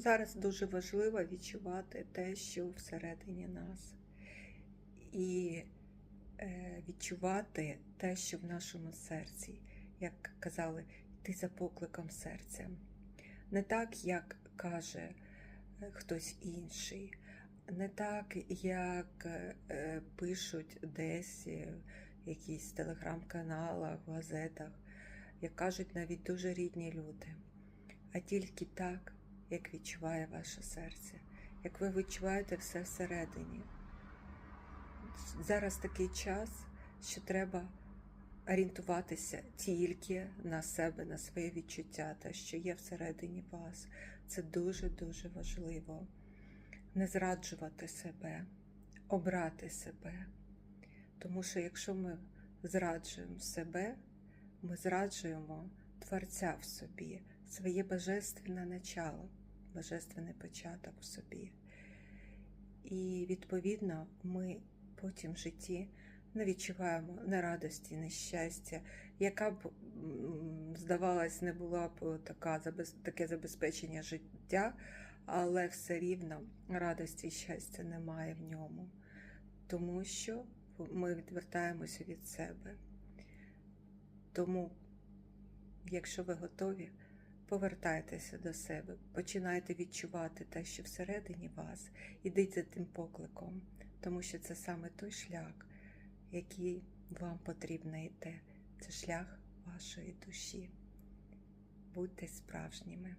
Зараз дуже важливо відчувати те, що всередині нас, і е, відчувати те, що в нашому серці, як казали, йти за покликом серця. Не так, як каже е, хтось інший, не так, як е, пишуть десь в якісь телеграм-каналах, газетах, як кажуть навіть дуже рідні люди, а тільки так, як відчуває ваше серце, як ви відчуваєте все всередині. Зараз такий час, що треба орієнтуватися тільки на себе, на своє відчуття, те, що є всередині вас. Це дуже-дуже важливо. Не зраджувати себе, обрати себе. Тому що якщо ми зраджуємо себе, ми зраджуємо Творця в собі, своє божественне начало, божественний початок в собі. І відповідно ми потім в житті не відчуваємо не радості, не щастя, яка б, здавалось, не була б така, таке забезпечення життя, але все рівно радості і щастя немає в ньому, тому що ми відвертаємося від себе. Тому, якщо ви готові, повертайтеся до себе, починайте відчувати те, що всередині вас, ідіть за тим покликом, тому що це саме той шлях, який вам потрібно йти. Це шлях вашої душі. Будьте справжніми.